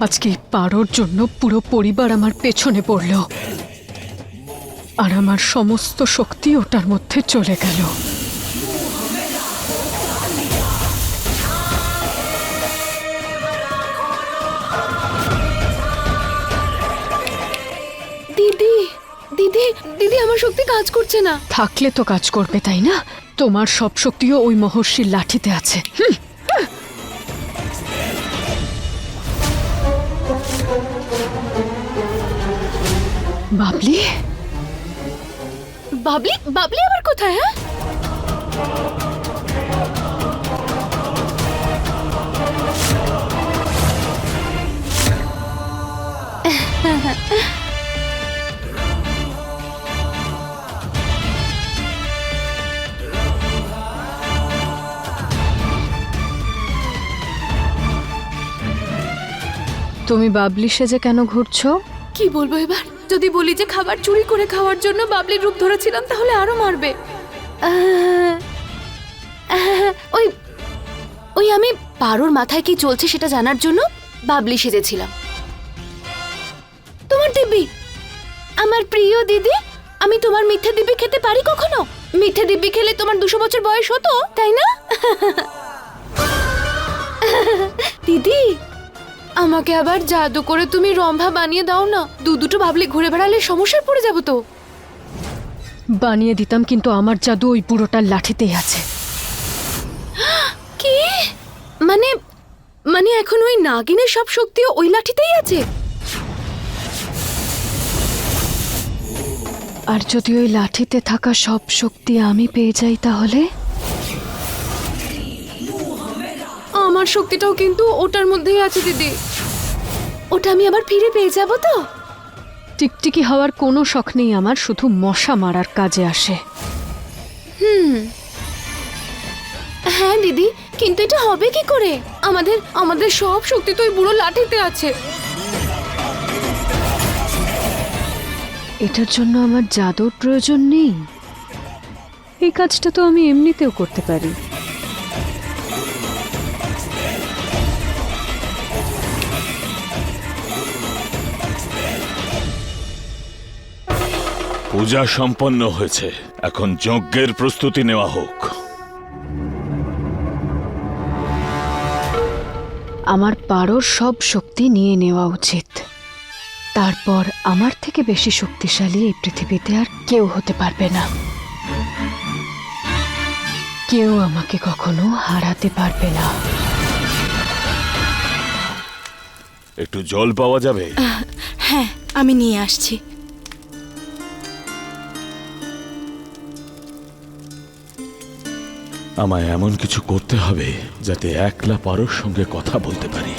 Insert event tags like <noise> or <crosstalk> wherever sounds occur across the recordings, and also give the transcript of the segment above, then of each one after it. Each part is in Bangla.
আজকে পারোর জন্য পুরো পরিবার আমার পেছনে পড়ল। আর আমার সমস্ত শক্তি ওটার মধ্যে চলে গেল। দিদি দিদি দিদি আমার শক্তি কাজ করছে না। থাকলে তো কাজ করবে তাই না? তোমার সব শক্তিও ওই মহর্ষির লাঠিতে আছে। হুম। বাবলি? বাবলি বাবলি আবার কোথায় হ্যাঁ? তুমি বাবলি সেজে কেন ঘুরছো? কি বলব এবার? যদি বলি যে খাবার চুরি করে খাওয়ার জন্য বাবলির রূপ ধরেছিলাম, তাহলে আরও মারবে। ওই ওই আমি পারোর মাথায় কি চলছে সেটা জানার জন্য বাবলি সেজেছিলাম। তোমার দিব্যি, আমার প্রিয় দিদি, আমি তোমার মিথ্যে দিব্যি খেতে পারি কখনো? মিথ্যে দিব্যি খেলে তোমার দুশো বছর বয়স হতো, তাই না? <laughs> দিদি আমাকে আবার জাদু করে তুমি রম্ভা বানিয়ে দাও না। দু দুটো ভাবলে ঘুরে বেড়ালে সমস্যায় পড়ে যাব তো। বানিয়ে দিতাম কিন্তু আমার জাদু ওই পুরোটার লাঠিতেই আছে। কি? মানে মানে এখন ওই নাগিনের সব শক্তিও ওই লাঠিতেই আছে? আর যদি ওই লাঠিতে থাকা সব শক্তি আমি পেয়ে যাই তাহলে? আমার শক্তিটাও কিন্তু ওটার মধ্যেই আছে দিদি। ওটা আমি আবার ফিরে পেয়ে যাব তো? টিকটিকি হওয়ার কোনো শখ নেই আমার শুধু মশা মারার কাজে আসে। হুম। হ্যাঁ দিদি কিন্তু এটা হবে কি করে? আমাদের আমাদের সব শক্তি তো ওই বুড়ো লাঠিতে আছে। এটার জন্য আমার জাদুর প্রয়োজন নেই। এই কাজটা তো আমি এমনিতেও করতে পারি। পূজা সম্পন্ন হয়েছে। এখন যজ্ঞের প্রস্তুতি নেওয়া হোক। আমার পারোর সব শক্তি নিয়ে নেওয়া উচিত। তারপর আমার থেকে বেশি শক্তিশালী এই পৃথিবীতে আর কেউ হতে পারবে না। কেউ আমাকে কখনো হারাতে পারবে না। একটু জল পাওয়া যাবে? হ্যাঁ আমি নিয়ে আসছি। আমায় এমন কিছু করতে হবে যাতে একলা পারোর সঙ্গে কথা বলতে পারি।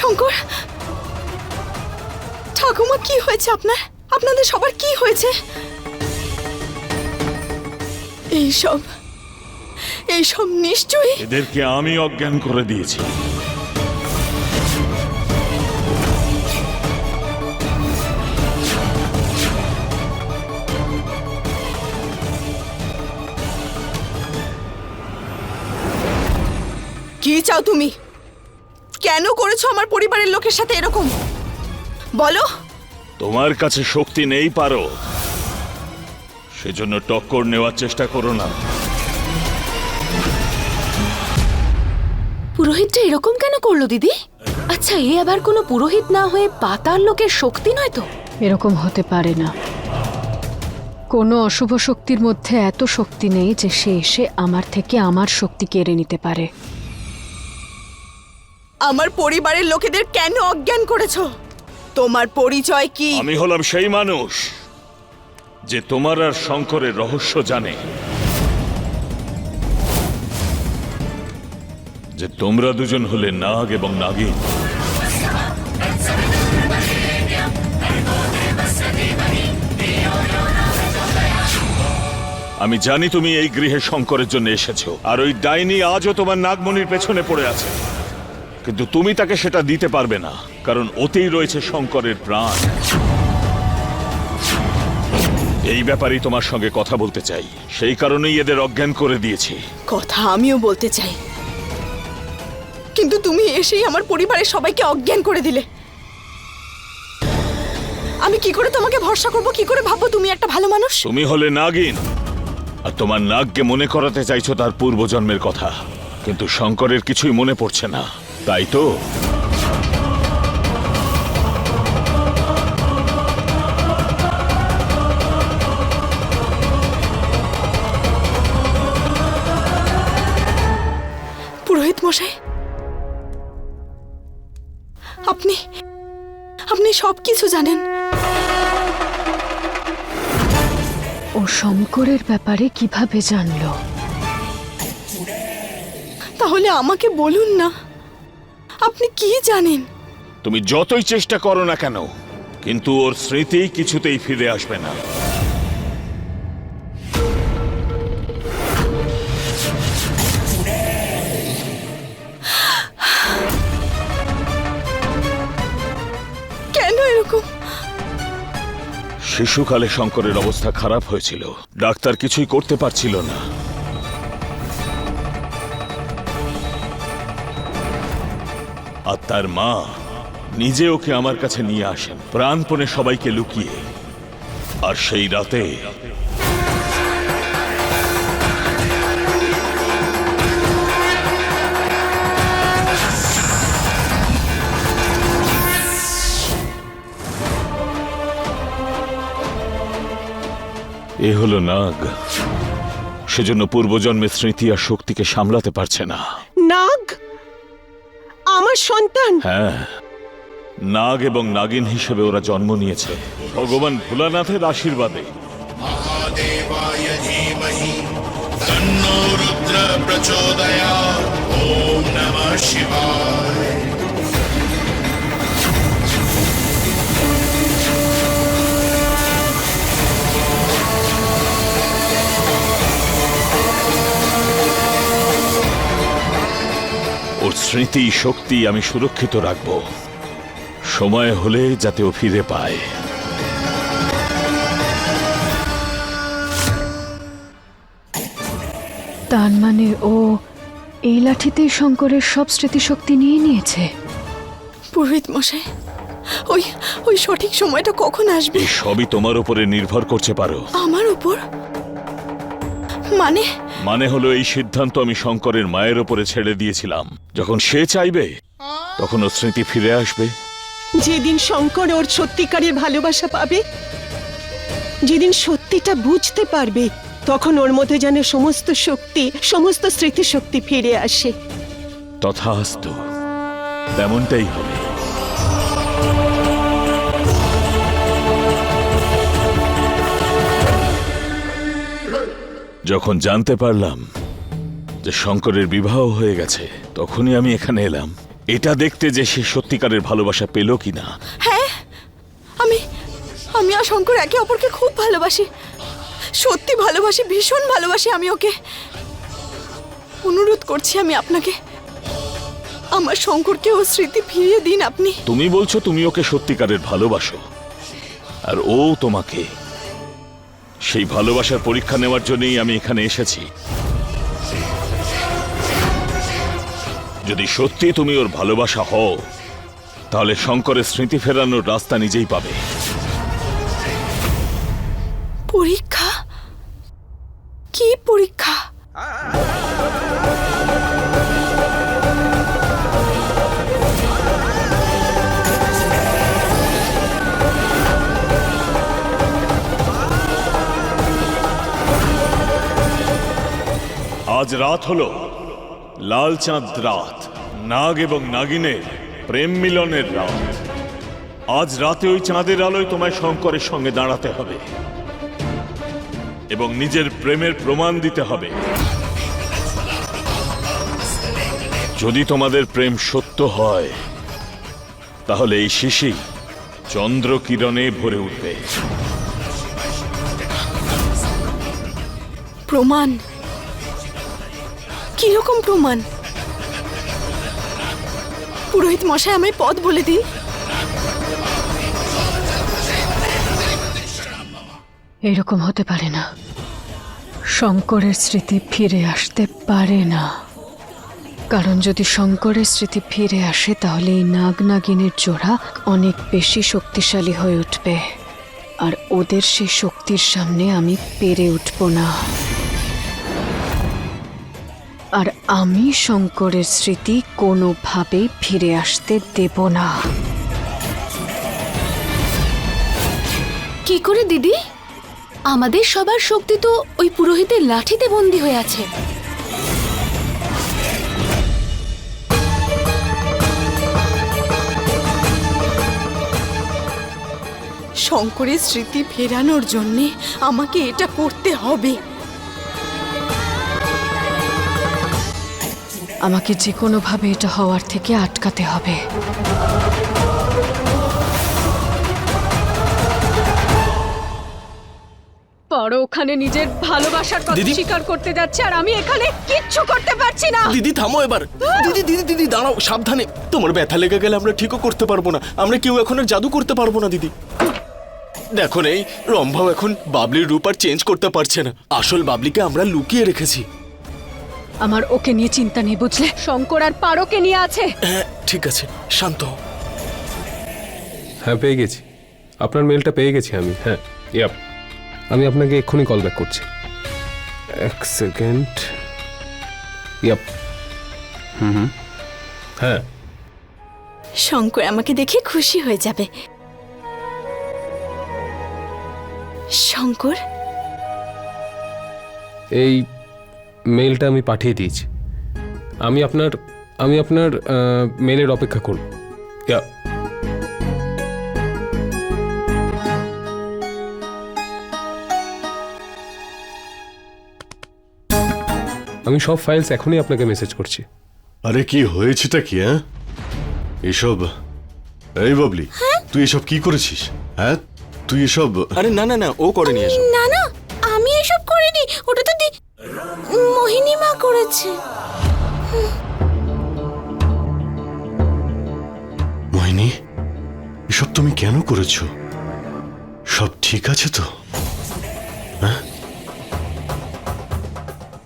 শঙ্কর? ঠাকুমা কি হয়েছে আপনার? আপনাদের সবার কি হয়েছে? এইসব এইসব নিশ্চয়ই এদেরকে আমি অজ্ঞান করে দিয়েছি। কি চাও তুমি? কেন করেছ আমার পরিবারের লোকের সাথে এরকম? বলো। তোমার কাছে শক্তি নেই পারো। সেজন্য টক্কর নেওয়ার চেষ্টা করো না। পুরোহিতটা এরকম কেন করল দিদি? আচ্ছা এ আবার কোনো পুরোহিত না হয়ে পাতার লোকের শক্তি নয় তো? এরকম হতে পারে না। কোনো অশুভ শক্তির মধ্যে এত শক্তি নেই যে সে এসে আমার থেকে আমার শক্তি কেড়ে নিতে পারে। আমার পরিবারের লোকেদের কেন অজ্ঞান করেছ? তোমার পরিচয় কি? আমি হলাম সেই মানুষ যে তোমার আর শঙ্করের রহস্য জানে। যে তোমরা দুজন হলে নাগ এবং নাগিন। আমি জানি তুমি এই গৃহে শঙ্করের জন্য এসেছ, আর ওই ডাইনি আজও তোমার নাগমণির পেছনে পড়ে আছে। কিন্তু তুমি তাকে সেটা দিতে পারবে না কারণ ওতেই রয়েছে শঙ্করের প্রাণ। এই ব্যাপারেই তোমার সঙ্গে কথা বলতে চাই। সেই কারণেই এদের অজ্ঞান করে দিয়েছি। কথা আমিও বলতে চাই। কিন্তু তুমি এসেই আমার পরিবারের সবাইকে অজ্ঞান করে দিলে। আমি কি করে তোমাকে ভরসা করব কি করে ভাববো তুমি একটা ভালো মানুষ? তুমি হলে নাগিন আর তোমার নাগকে মনে করাতে চাইছো তার পূর্বজন্মের কথা। কিন্তু শঙ্করের কিছুই মনে পড়ছে না। তাই তো? পুরোহিত মশাই আপনি আপনি সব কিছু জানেন। ও শঙ্করের ব্যাপারে কীভাবে জানলো? তাহলে আমাকে বলুন না। আপনি কি জানেন? তুমি যতই চেষ্টা করো না কেন কিন্তু ওর স্মৃতি কিছুতেই ফিরে আসবে না। কেন এরকম? শিশুকালে শঙ্করের অবস্থা খারাপ হয়েছিল। ডাক্তার কিছুই করতে পারছিল না। আর তার মা নিজে ওকে আমার কাছে নিয়ে আসেন। প্রাণপণে সবাইকে লুকিয়ে। আর সেই রাতে এ হলো নাগ। সেজন্য পূর্বজন্মের স্মৃতি আর শক্তিকে সামলাতে পারছে না। নাগ? আমার সন্তান। হ্যাঁ নাগ এবং নাগিন হিসেবে ওরা জন্ম নিয়েছে। ভগবান ভোলানাথের আশীর্বাদে। শিবায়। স্মৃতি শক্তি আমি সুরক্ষিত রাখব। সময় হলে যাতে ও ফিরে পায়। তার মানে ও এই লাঠিতেই শঙ্করের সব স্মৃতিশক্তি নিয়ে নিয়েছে? পুরোহিত মশাই ওই ওই সঠিক সময়টা কখন আসবে? সবই তোমার উপরে নির্ভর করছে পারো। আমার উপর? মানে? মানে হলো এই সিদ্ধান্ত আমি শঙ্করের মায়ের ওপরে ছেড়ে দিয়েছিলাম। যখন সে চাইবে তখন ও স্মৃতি ফিরে আসবে। যেদিন শঙ্কর ওর সত্যিকারের ভালোবাসা পাবে যেদিন সত্যিটা বুঝতে পারবে তখন ওর মধ্যে যেন সমস্ত শক্তি সমস্ত স্মৃতিশক্তি ফিরে আসে। তথাস্তু তেমনটাই হবে। যখন জানতে পারলাম যে শঙ্করের বিবাহ হয়ে গেছে তখনই আমি এখানে এলাম। এটা দেখতে যে সে সত্যিকারের ভালোবাসা পেল কিনা। হ্যাঁ আমি আমি আর শঙ্কর একে অপরকে খুব ভালোবাসি। সত্যি ভালোবাসি ভীষণ ভালোবাসি আমি ওকে। অনুরোধ করছি আমি আপনাকে। আমার শঙ্করকে ও স্মৃতি ফিরিয়ে দিন আপনি। তুমি বলছো তুমি ওকে সত্যিকারের ভালোবাসো। আর ও তোমাকে সেই ভালোবাসার পরীক্ষা নেওয়ার জন্যই আমি এখানে এসেছি। যদি সত্যি তুমি ওর ভালোবাসা হও, তাহলে শঙ্করের স্মৃতি ফেরানোর রাস্তা নিজেই পাবে। পরীক্ষা? কি পরীক্ষা? আজ রাত হলো লাল চাঁদ রাত, নাগ এবং নাগিনের প্রেম মিলনের রাত। আজ রাতে ওই চাঁদের আলোয় তোমায় শঙ্করের সঙ্গে দাঁড়াতে হবে এবং নিজের প্রেমের প্রমাণ দিতে হবে। যদি তোমাদের প্রেম সত্য হয়, তাহলে এই শিশি চন্দ্র কিরণে ভরে উঠবে। প্রমাণ কীরকম প্রমাণ? পুরোহিত মশাই আমায় পথ বলে দিন। এরকম হতে পারে না। শঙ্করের স্মৃতি ফিরে আসতে পারে না। কারণ যদি শঙ্করের স্মৃতি ফিরে আসে, তাহলে এই নাগ নাগিনের জোড়া অনেক বেশি শক্তিশালী হয়ে উঠবে। আর ওদের সেই শক্তির সামনে আমি পেরে উঠব না। আর আমি শঙ্করের স্মৃতি কোনোভাবেই ফিরে আসতে দেব না। কি করে দিদি? আমাদের সবার শক্তি তো ওই পুরোহিতের লাঠিতে বন্দি হয়ে আছে। শঙ্করের স্মৃতি ফেরানোর জন্যে আমাকে এটা করতে হবে। আমাকে যে কোনোভাবে এটা হওয়ার থেকে আটকাতে হবে। বড় ওখানে নিজের ভালোবাসার কথা দিদি? স্বীকার করতে যাচ্ছে আর আমি এখানে কিচ্ছু করতে পারছি না। দিদি থামো এবার। দিদি দিদি দিদি দাঁড়াও সাবধানে। তোমার ব্যথা লেগে গেলে আমরা ঠিকও করতে পারব না। আমরা কেউ এখন আর জাদু করতে পারব না দিদি। দেখো নেই রম্ভাও এখন বাবলির রূপ আর চেঞ্জ করতে পারছে না। আসল বাবলিকে আমরা লুকিয়ে রেখেছি। আমার ওকে নিয়ে চিন্তা নেই বুঝলে? শঙ্কর আর পারোকে নিয়ে আছে। হ্যাঁ ঠিক আছে। শান্ত হও। হ্যাঁ পেয়ে গেছি। আপনার মেলটা পেয়ে গেছি আমি হ্যাঁ। ইয়াপ আমি আপনাকে এক্ষুনি কল ব্যাক করছি। এক সেকেন্ড ইয়াপ হুম হুম। হ্যাঁ। শঙ্কর আমাকে দেখে খুশি হয়ে যাবে। শঙ্কর? এই মেলটা আমি পাঠিয়ে দিয়েছি। আমি আপনার আমি আপনার মেলের অপেক্ষা করব। ইয়া আমি সব ফাইলস এখনই আপনাকে মেসেজ করছি। আরে কি হয়েছেটা কি হ্যাঁ? এসব এই বাবলি তুই এসব কি করেছিস হ্যাঁ? তুই এসব আরে না না না ও করেনি এসব। না না আমি এসব করিনি ওটা তো দি- মোহিনী মা করেছে। মোহিনী এসব তুমি কেন করেছ? সব ঠিক আছে তো? হ্যাঁ?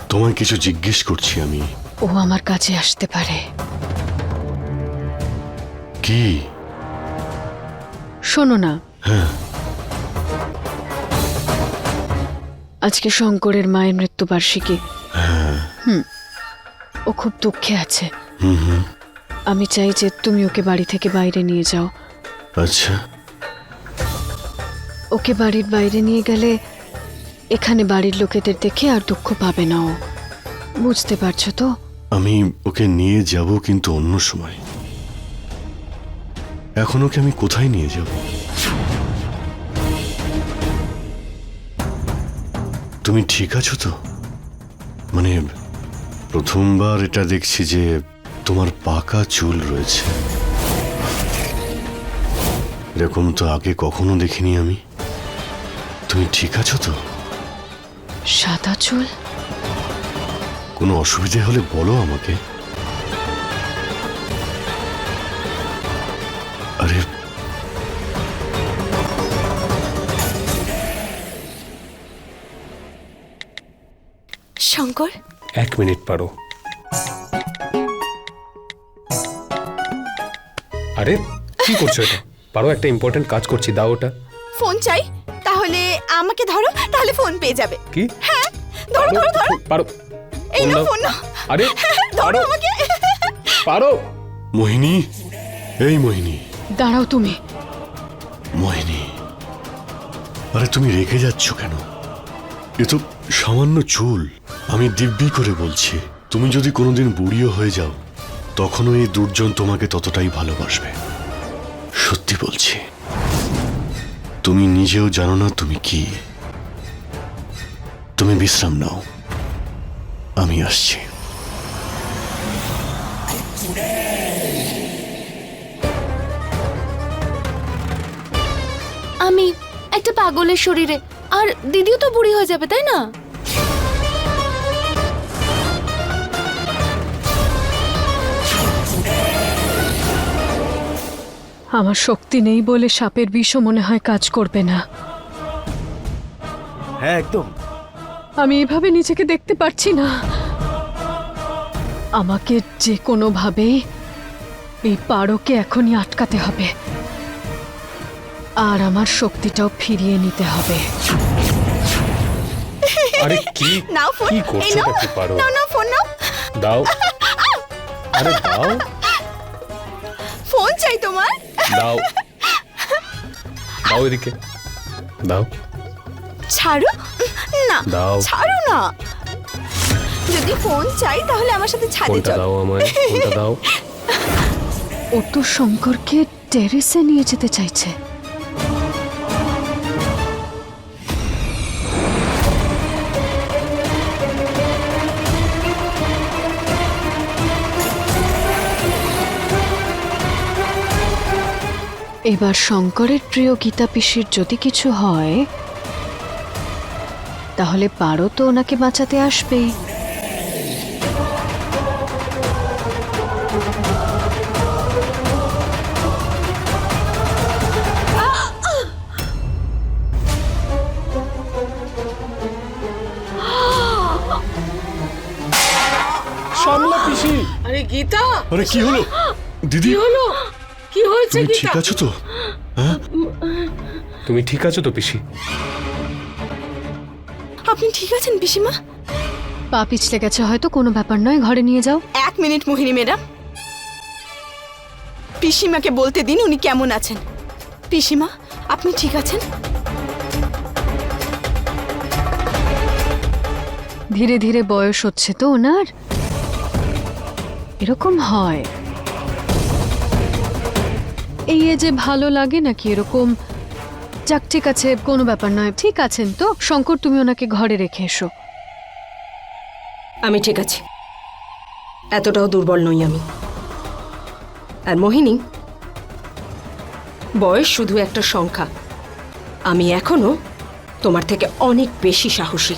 তোমায় কিছু জিজ্ঞেস করছি আমি। ও আমার কাছে আসতে পারে। কি? শোনো না। হ্যাঁ। আজকে শঙ্করের মায়ের মৃত্যুবার্ষিকী। হুম। ও খুব দুঃখে আছে। আমি চাই যে তুমি ওকে বাড়ি থেকে বাইরে নিয়ে যাও। আচ্ছা। ওকে বাড়ির বাইরে নিয়ে গেলে এখানে বাড়ির লোকেদের দেখে আর দুঃখ পাবে না ও। বুঝতে পারছ তো? আমি ওকে নিয়ে যাব কিন্তু অন্য সময়। এখন ওকে আমি কোথায় নিয়ে যাব? তুমি ঠিক আছো তো? মানে প্রথমবার এটা দেখছি যে তোমার পাকা চুল রয়েছে। এরকম তো আগে কখনো দেখিনি আমি। তুমি ঠিক আছো তো? সাদা চুল? কোনো অসুবিধে হলে বলো আমাকে। আরে শঙ্কর? এক মিনিট পারো। আরে কি করছ এটা? পারো একটা ইম্পর্টেন্ট কাজ করছি দাও ওটা। ফোন চাই? তাহলে আমাকে ধরো তাহলে ফোন পেয়ে যাবে। কি? হ্যাঁ ধরো ধরো ধরো। পারো এই ফোন না ফোন না আরে ধরো আমাকে। পারো। মোহিনী এই মোহিনী। দাঁড়াও তুমি। মোহিনী আরে তুমি রেখে যাচ্ছ কেন? এ তো সামান্য চুল। আমি দিব্যি করে বলছি, তুমি যদি কোনোদিন বুড়িও হয়ে যাও, তখনও এই দুর্জন তোমাকে ততটাই ভালোবাসবে। সত্যি বলছি, তুমি নিজেও জানো না তুমি কি। তুমি বিশ্রাম নাও, আমি আসছি। আমি একটা পাগলের শরীরে, আর দিদিও তো বুড়ি হয়ে যাবে, তাই না? আমার শক্তি নেই বলে সাপের বিষও মনে হয় কাজ করবে না। হ্যাঁ একদম। আমি এভাবে নিজেকে দেখতে পারছি না। আমাকে যে কোনোভাবে এই পারোকে এখনই আটকাতে হবে। আর আমার শক্তিটাও ফিরিয়ে নিতে হবে। আরে কি? নাও ফোন। কি এই করছ নাও পারো? নাও নাও ফোন নাও। দাও। আরে দাও। ফোন চাই তোমার। দাও। দাও এদিকে। দাও। ছাড়ো? না দাও। ছাড়ো না। যদি ফোন চাই তাহলে আমার সাথে ছাদে চলো। দাও আমায় ফোনটা দাও। ও তো শঙ্করকে টেরেসে নিয়ে যেতে চাইছে। এবার শঙ্করের প্রিয় গীতা পিসির যদি কিছু হয় তাহলে পারো তো ওনাকে বাঁচাতে আসবেই। সামলা পিসি। আরে গীতা! আরে কি হলো? দিদি? হলো? কি হয়েছে তুমি ঠিক আছো তো? তুমি ঠিক আছো তো পিসি? আপনি ঠিক আছেন পিসিমা? পা পিছলে গেছে হয়তো কোনো ব্যাপার নয় ঘরে নিয়ে যাও। এক মিনিট মোহিনী ম্যাডাম। পিসিমাকে বলতে দিন উনি কেমন আছেন। পিসিমা আপনি ঠিক আছেন? ধীরে ধীরে বয়স হচ্ছে তো ওনার। এরকম হয়। এই যে ভালো লাগে নাকি এরকম, যাক, ঠিক আছে, কোনো ব্যাপার নয়, ঠিক আছেন তো? শঙ্কর, তুমি ওনাকে ঘরে রেখে এসো। আমি ঠিক আছি। এতটাও দুর্বল নই আমি। আর মোহিনী, বয়স শুধু একটা সংখ্যা। আমি এখনও তোমার থেকে অনেক বেশি সাহসী।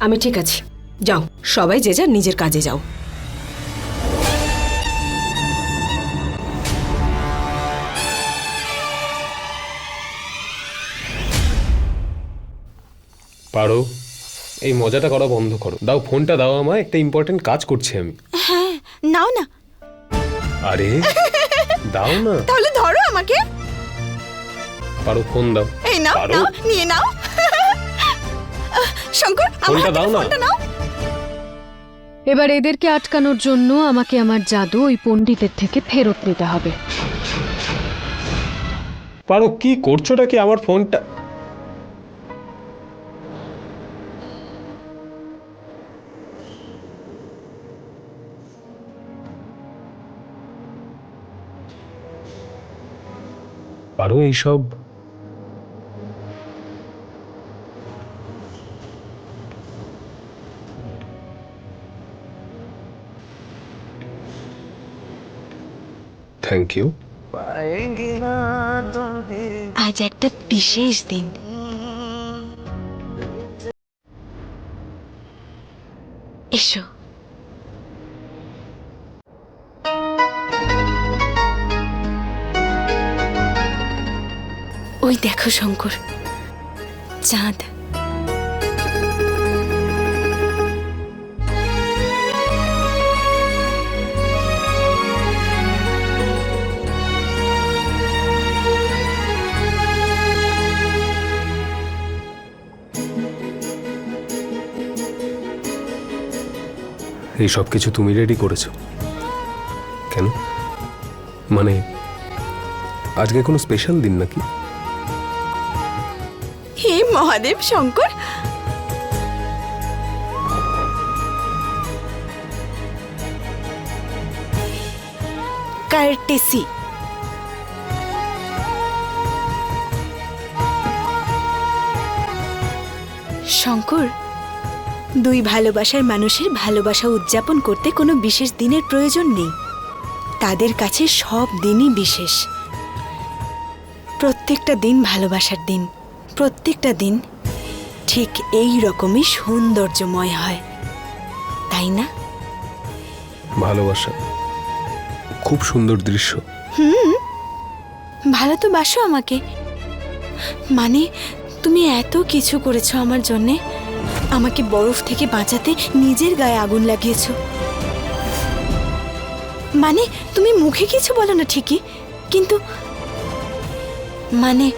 আমি ঠিক আছি। যাও, সবাই যে যার নিজের কাজে যাও। পারো। এই মজাটা করা বন্ধ করো। দাও ফোনটা দাও আমায় একটা ইম্পর্টেন্ট কাজ করছি আমি। হ্যাঁ নাও না। আরে দাও না। তাহলে ধরো আমাকে। পারো ফোন দাও। এই নাও পারো? নাও নিয়ে নাও। শঙ্কর আমার ফোনটা হাত দাও থেকে না। ফোনটা নাও। এবার এদেরকে আটকানোর জন্য আমাকে আমার জাদু ওই পণ্ডিতের থেকে ফেরত নিতে হবে। পারো কি করছোটা কি আমার ফোনটা? পারো এইসব? থ্যাংক ইউ আজ একটা বিশেষ দিন। এসো। ওই দেখো শঙ্কর, চাঁদ। এই সব কিছু তুমি রেডি করেছ। কেন? মানে আজকে কোনো স্পেশাল দিন নাকি? হে মহাদেব শঙ্কর। শঙ্কর, দুই ভালোবাসার মানুষের ভালোবাসা উদযাপন করতে কোনো বিশেষ দিনের প্রয়োজন নেই। তাদের কাছে সব দিনই বিশেষ। প্রত্যেকটা দিন ভালোবাসার দিন। প্রত্যেকটা দিন ঠিক এই রকমই সৌন্দর্যময় হয়। তাই না? ভালোবাসা খুব সুন্দর দৃশ্য। হুম ভালো তো বাসো আমাকে। মানে তুমি এত কিছু করেছ আমার জন্যে আমাকে বরফ থেকে বাঁচাতে নিজের গায়ে আগুন লাগিয়েছো। মানে তুমি মুখে কিছু বলো না ঠিকই কিন্তু মানে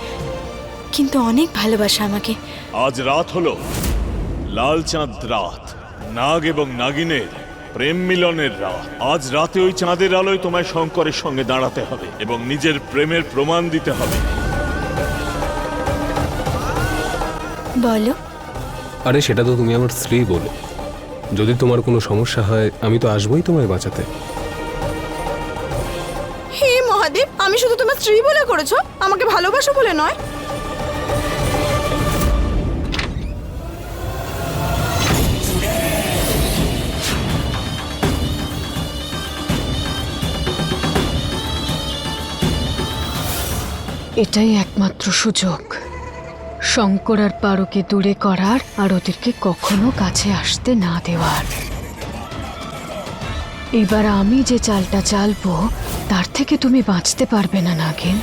কিন্তু অনেক ভালোবাসা আমাকে। আজ রাত হলো। লাল চাঁদ রাত। নাগ এবং নাগিনের প্রেম মিলনের রাত। আজ রাতে ওই চাঁদের আলোয় তোমায় শঙ্করের সঙ্গে দাঁড়াতে হবে এবং নিজের প্রেমের প্রমাণ দিতে হবে। বলো। আরে সেটা তো তুমি আমার স্ত্রী বলে। যদি তোমার কোনো সমস্যা হয় আমি তো আসবোই তোমায় বাঁচাতে। হে মহাদেব আমি শুধু তোমার স্ত্রী বলে করেছ? আমাকে ভালোবাসো বলে নয়। এটাই একমাত্র সুযোগ। শঙ্কর আর পারোকে দূরে করার আর ওদেরকে কখনো কাছে আসতে না দেওয়ার। এবার আমি যে চালটা চালবো, তার থেকে তুমি বাঁচতে পারবে না, নাগিন।